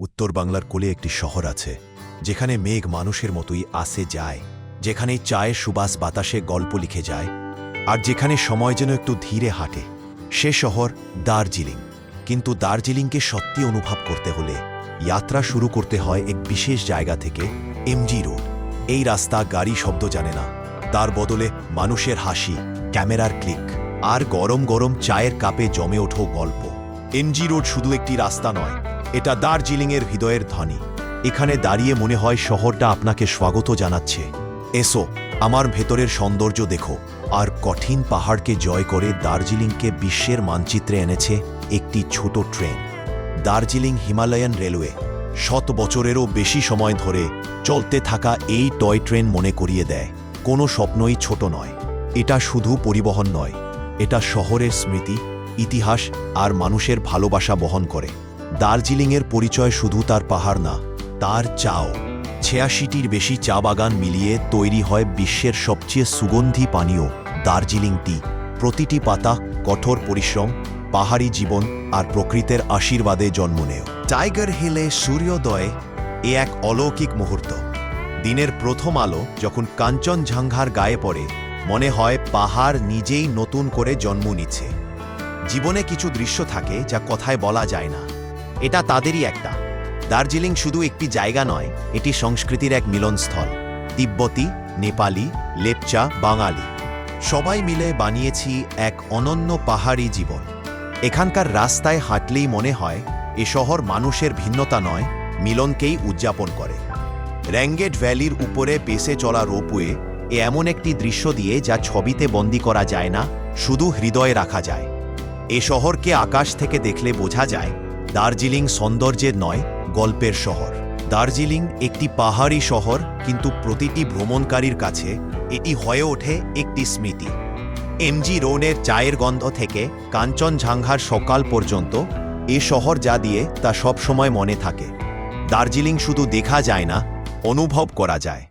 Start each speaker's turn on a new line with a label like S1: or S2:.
S1: উত্তর বাংলার কোলে একটি শহর আছে, যেখানে মেঘ মানুষের মতোই আসে যায় যেখানে চায়ের সুবাস বাতাসে গল্প লিখে যায়, আর যেখানে সময় যেন একটু ধীরে হাঁটে। সে শহর দার্জিলিং, কিন্তু দার্জিলিংকে সত্যি অনুভব করতে হলে যাত্রা শুরু করতে হয় এক বিশেষ জায়গা থেকে এমজি রোড। এই রাস্তা গাড়ি শব্দ জানে না, তার বদলে মানুষের হাসি, ক্যামেরার ক্লিক, আর গরম গরম চায়ের কাপে জমে ওঠো গল্প। এমজি রোড শুধু একটি রাস্তা নয় এটা দার্জিলিংয়ের হৃদয়ের ধ্বনি। এখানে দাঁড়িয়ে মনে হয় শহরটা আপনাকে স্বাগত জানাচ্ছে। এসো, আমার ভেতরের সৌন্দর্য দেখো। আর কঠিন পাহাড়কে জয় করে দার্জিলিংকে বিশ্বের মানচিত্রে এনেছে একটি ছোট ট্রেন। দার্জিলিং হিমালয়ান রেলওয়ে, শত বছরেরও বেশি সময় ধরে চলতে থাকা এই টয় ট্রেন মনে করিয়ে দেয়। কোনো স্বপ্নই ছোট নয়। এটা শুধু পরিবহন নয়। এটা শহরের স্মৃতি, ইতিহাস আর মানুষের ভালোবাসা বহন করে। দার্জিলিংয়ের পরিচয় শুধু তার পাহাড় না, তার চাও। ছিয়াশিটির বেশি চা বাগান মিলিয়ে তৈরি হয় বিশ্বের সবচেয়ে সুগন্ধি পানীয় দার্জিলিং টি। প্রতিটি পাতা কঠোর পরিশ্রম, পাহাড়ি জীবন আর প্রকৃতির আশীর্বাদে জন্ম নেয়। টাইগার হিলে সূর্যোদয় এ এক অলৌকিক মুহূর্ত। দিনের প্রথম আলো যখন কাঞ্চনঝাঙ্ঘার গায়ে পড়ে, মনে হয় পাহাড় নিজেই নতুন করে জন্ম নিচ্ছে। জীবনে কিছু দৃশ্য থাকে যা কথায় বলা যায় না। এটা তাদেরই একটা। দার্জিলিং শুধু একটি জায়গা নয়, এটি সংস্কৃতির এক মিলনস্থল। তিব্বতী, নেপালি, লেপচা, বাঙালি। সবাই মিলে বানিয়েছি এক অনন্য পাহাড়ি জীবন। এখানকার রাস্তায় হাঁটলেই মনে হয়, এ শহর মানুষের ভিন্নতা নয়, মিলনকেই উদযাপন করে। র্যাঙ্গেট ভ্যালির উপরে বেসে চলা রোপওয়ে এ এমন একটি দৃশ্য দিয়ে যা ছবিতে বন্দি করা যায় না, শুধু হৃদয়ে রাখা যায়। এ শহরকে আকাশ থেকে দেখলে বোঝা যায় দার্জিলিং সৌন্দর্যের নয়, গল্পের শহর। দার্জিলিং একটি পাহাড়ি শহর, কিন্তু প্রতিটি ভ্রমণকারীর কাছে এটি হয়ে ওঠে একটি স্মৃতি। এমজি রোনের চায়ের গন্ধ থেকে কাঞ্চনঝাঙ্ঘার সকাল পর্যন্ত এ শহর যা দিয়ে তা সব সময় মনে থাকে। দার্জিলিং শুধু দেখা যায় না, অনুভব করা যায়।